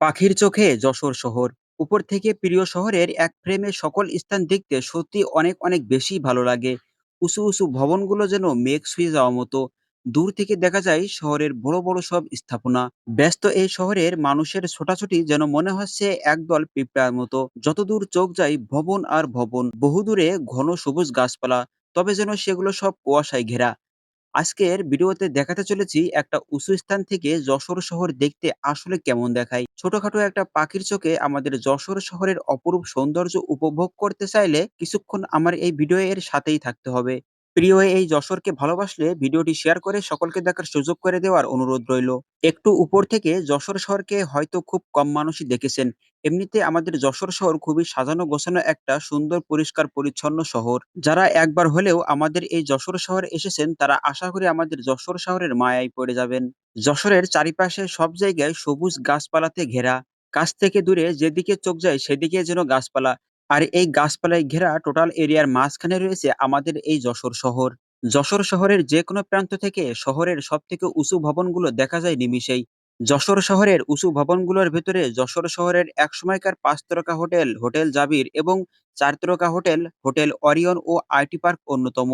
পাখির চোখে যশোর শহর। উপর থেকে প্রিয় শহরের এক ফ্রেমে সকল স্থান দেখতে সত্যি অনেক অনেক বেশি ভালো লাগে। উঁচু উঁচু ভবনগুলো যেন মেঘ ছুঁয়ে যাওয়া মতো। দূর থেকে দেখা যায় শহরের বড় বড় সব স্থাপনা। ব্যস্ত এই শহরের মানুষের ছোটাছুটি যেন মনে হচ্ছে একদল পিঁপড়ার মতো। যতদূর চোখ যায় ভবন আর ভবন, বহুদূরে ঘন সবুজ গাছপালা, তবে যেন সেগুলো সব কুয়াশায় ঘেরা। আজকের ভিডিওতে দেখাতে চলেছি একটা উঁচু স্থান থেকে যশোর শহর দেখতে আসলে কেমন দেখায়। ছোটখাটো একটা পাখির চোখে আমাদের যশোর শহরের অপরূপ সৌন্দর্য উপভোগ করতে চাইলে কিছুক্ষণ আমার এই ভিডিও এর সাথেই থাকতে হবে। প্রিয় এই যশোরকে ভালোবাসলে ভিডিওটি শেয়ার করে সকলকে দেখার সুযোগ করে দেওয়ার অনুরোধ রইল। একটু উপর থেকে যশোর শহরকে হয়তো খুব কম মানুষই দেখেছেন। এমনিতে আমাদের যশোর শহর খুবই সাজানো গোছানো একটা সুন্দর, পরিষ্কার, পরিচ্ছন্ন শহর। যারা একবার হলেও আমাদের এই যশোর শহরে এসেছেন, তারা আশা করি আমাদের যশোর শহরের মায়ায় পড়ে যাবেন। যশোরের চারিপাশে সব জায়গায় সবুজ গাছপালাতে ঘেরা। কাছ থেকে দূরে যেদিকে চোখ যায়, সেদিকে যেন গাছপালা। আর এই গাছপালায় ঘেরা টোটাল এরিয়ার মাঝখানে রয়েছে আমাদের এই যশোর শহর যশোর শহরের যে কোনো প্রান্ত থেকে শহরের সব থেকে উঁচু ভবনগুলো দেখা যায় নিমিষেই যশোর শহরের উঁচু ভবনগুলোর ভেতরে যশোর শহরের একসময়কার পাঁচ তারকা হোটেল, হোটেল জাবির এবং চার তারকা হোটেল, হোটেল ওরিয়ন ও আইটি পার্ক অন্যতম।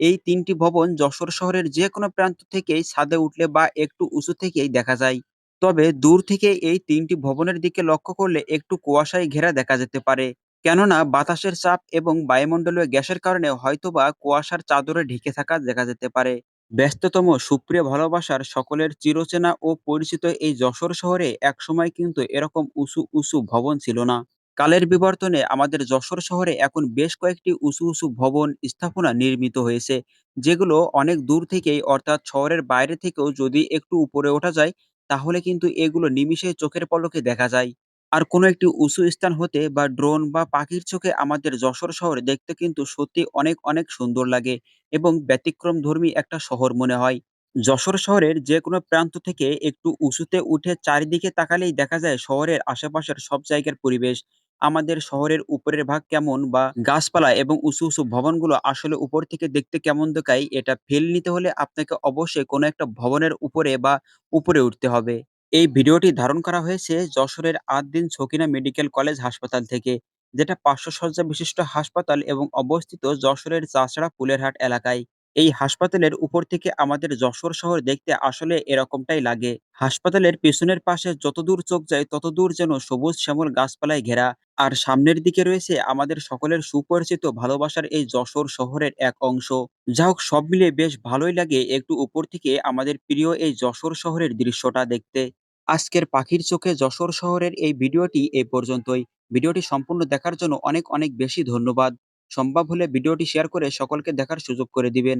এই তিনটি ভবন যশোর শহরের যেকোনো প্রান্ত থেকেই ছাদে উঠলে বা একটু উঁচু থেকেই দেখা যায়। তবে দূর থেকে এই তিনটি ভবনের দিকে লক্ষ্য করলে একটু কুয়াশায় ঘেরা দেখা যেতে পারে। কেননা বাতাসের চাপ এবং বায়ুমণ্ডলীয় গ্যাসের কারণে হয়তোবা কুয়াশার চাদরে ঢেকে থাকা দেখা যেতে পারে। ব্যস্ততম, সুপ্রিয় ভালোবাসার সকলের চিরচেনা ও পরিচিত এই যশোর শহরে একসময় কিন্তু এরকম উঁচু উঁচু ভবন ছিল না কালের বিবর্তনে আমাদের যশোর শহরে এখন বেশ কয়েকটি উঁচু উঁচু ভবন স্থাপনা নির্মিত হয়েছে, যেগুলো অনেক দূর থেকেই অর্থাৎ শহরের বাইরে থেকেও যদি একটু উপরে ওঠা যায়, তাহলে কিন্তু এগুলো নিমিষে চোখের পলকে দেখা যায় আর কোনো একটি উঁচু স্থান হতে বা ড্রোন বা পাখির চোখে আমাদের যশোর শহর দেখতে কিন্তু সত্যি অনেক অনেক সুন্দর লাগে এবং ব্যতিক্রমধর্মী একটা শহর মনে হয়। যশোর শহরের যেকোনো প্রান্ত থেকে একটু উঁচুতে উঠে চারিদিকে তাকালেই দেখা যায় শহরের আশেপাশের সব জায়গার পরিবেশ। আমাদের শহরের উপরের ভাগ কেমন বা গাছপালা এবং উঁচু, উঁচু ভবনগুলো আসলে উপর থেকে দেখতে কেমন দেখায় এটা ফিল নিতে হলে আপনাকে অবশ্যই কোনো একটা ভবনের উপরে বা উপরে উঠতে হবে। এই ভিডিওটি ধারণ করা হয়েছে যশোরের আট দিন ছকিনা মেডিকেল কলেজ হাসপাতাল থেকে। যেটা ৫০০ শয্যা বিশিষ্ট হাসপাতাল এবং অবস্থিত যশোরের চাষড়া ফুলেরহাট এলাকায়। এই হাসপাতালের উপর থেকে আমাদের যশোর শহর দেখতে আসলে এরকমটাই লাগে। হাসপাতালের পেছনের পাশে যতদূর চোখ যায়, ততদূর যেন সবুজ শ্যামল গাছপালায় ঘেরা। আর সামনের দিকে রয়েছে আমাদের সকলের সুপরিচিত ভালোবাসার এই যশোর শহরের এক অংশ। যা হোক, সব মিলিয়ে বেশ ভালোই লাগে একটু উপর থেকে আমাদের প্রিয় এই যশোর শহরের দৃশ্যটা দেখতে। আজকের পাখির চোখে যশোর শহরের এই ভিডিওটি এ পর্যন্তই। ভিডিওটি সম্পূর্ণ দেখার জন্য অনেক অনেক বেশি ধন্যবাদ। সম্ভব হলে ভিডিওটি শেয়ার করে সকলকে দেখার সুযোগ করে দিবেন।